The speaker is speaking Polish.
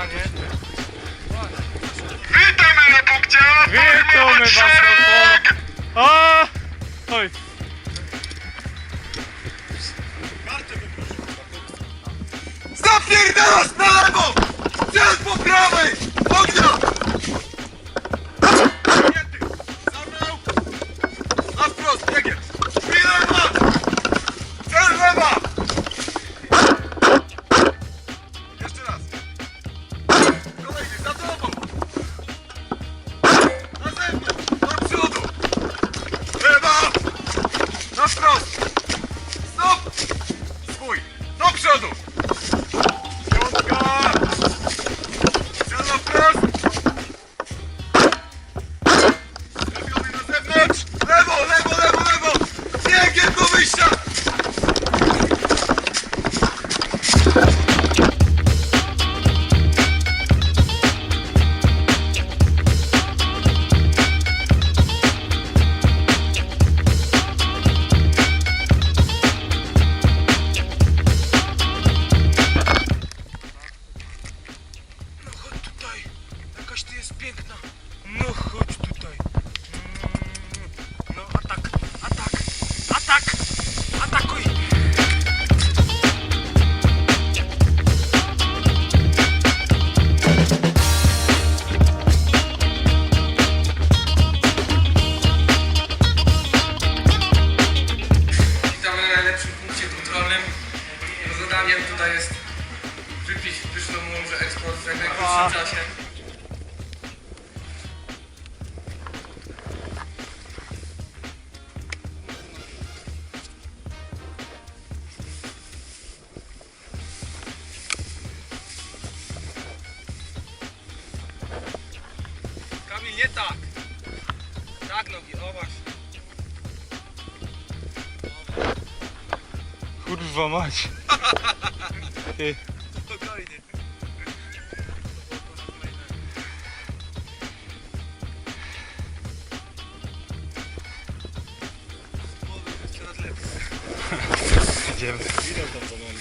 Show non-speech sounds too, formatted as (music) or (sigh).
Witamy na punkcie Witamy was na A! Oj, Zapierdalasz na lewo! Cel po prawej! Ognia! No chodź tutaj. Mm, No atak, atak, atak, atakuj. Witamy na najlepszym punkcie kontrolnym. Zadaniem tutaj jest wypić pyszną mążę eksport w najkrótszym czasie. Tak! Tak nogi, o właśnie. kurwa mać. (laughs) Ty, Spokojnie. Coraz lepiej. idziemy. O,